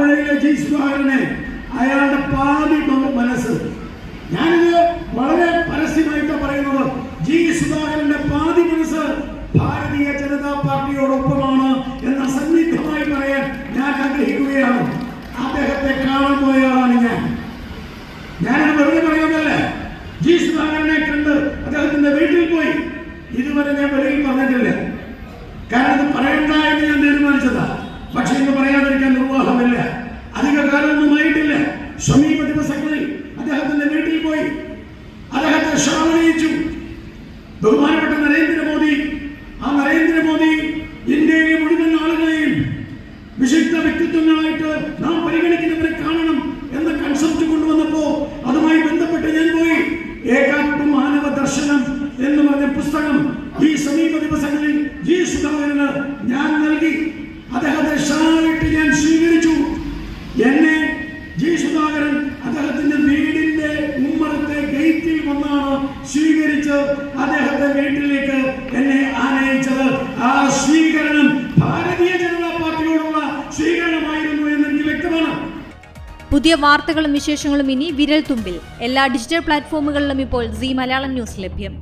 ആലപ്പുഴയിലെ ജി സുധാകരനെ അയാളുടെ പാതി മനസ്സ്. ഞാനിത് വളരെ പരസ്യമായിട്ട് പറയുന്നത് ജി സുധാകരന്റെ പാതി മനസ്സ് ഭാരതീയ ജനതാ പാർട്ടിയോടൊപ്പമാണ് എന്ന സന്നിഗ്ധമായി പറയാൻ ഞാൻ ആഗ്രഹിക്കുകയാണ്. അദ്ദേഹത്തെ കാണാൻ പോയയാളാണ് ഞാൻ. ഞാനത് വെറുതെ പറയുന്നതല്ല. ജി സുധാകരനെ കണ്ട് അദ്ദേഹത്തിന്റെ വീട്ടിൽ പോയി. ഇതുവരെ ഞാൻ വെളിയിൽ പറഞ്ഞിട്ടില്ല. കാരണം ഇത് പറയണ്ട എന്ന് ഞാൻ തീരുമാനിച്ചതാ. പക്ഷെ ഇന്ന് പറയാതിരിക്കാൻ സമീപ ദിവസങ്ങളിൽ അദ്ദേഹത്തിന്റെ വീട്ടിൽ പോയി. അദ്ദേഹത്തെ ക്ഷണമണിയിച്ചു ബഹുമാനപ്പെട്ട നരേന്ദ്രമോദി ആ നരേന്ദ്രമോദി ഇന്ത്യയിലെ മുഴുവൻ ആളുകളെയും വിശുദ്ധ വ്യക്തിത്വങ്ങളായിട്ട് നാം പരിഗണിക്കുന്നവരെ കാണണം എന്ന കൺസെപ്റ്റ് കൊണ്ടുവന്നപ്പോ അതുമായി ബന്ധപ്പെട്ട് ഞാൻ പോയി. ഏകാത്മ മാനവ ദർശനം എന്ന് പറഞ്ഞ പുസ്തകം ഈ സമീപ ദിവസങ്ങളിൽ ജി സുധാകരന് ഞാൻ വന്നാണ് സ്വീകരിച്ച് അദ്ദേഹത്തെ വീട്ടിലേക്ക് എന്നെ ആനയിച്ചത്. ആ സ്വീകരണം ഭാരതീയ ജനതാ പാർട്ടിയോടുള്ള സ്വീകരണമായിരുന്നു എന്ന് എനിക്ക് വ്യക്തമാണ്. പുതിയ വാർത്തകളും വിശേഷങ്ങളും ഇനി വിരൽ തുമ്പിൽ എല്ലാ ഡിജിറ്റൽ പ്ലാറ്റ്ഫോമുകളിലും ഇപ്പോൾ സി മലയാളം ന്യൂസ് ലഭ്യം.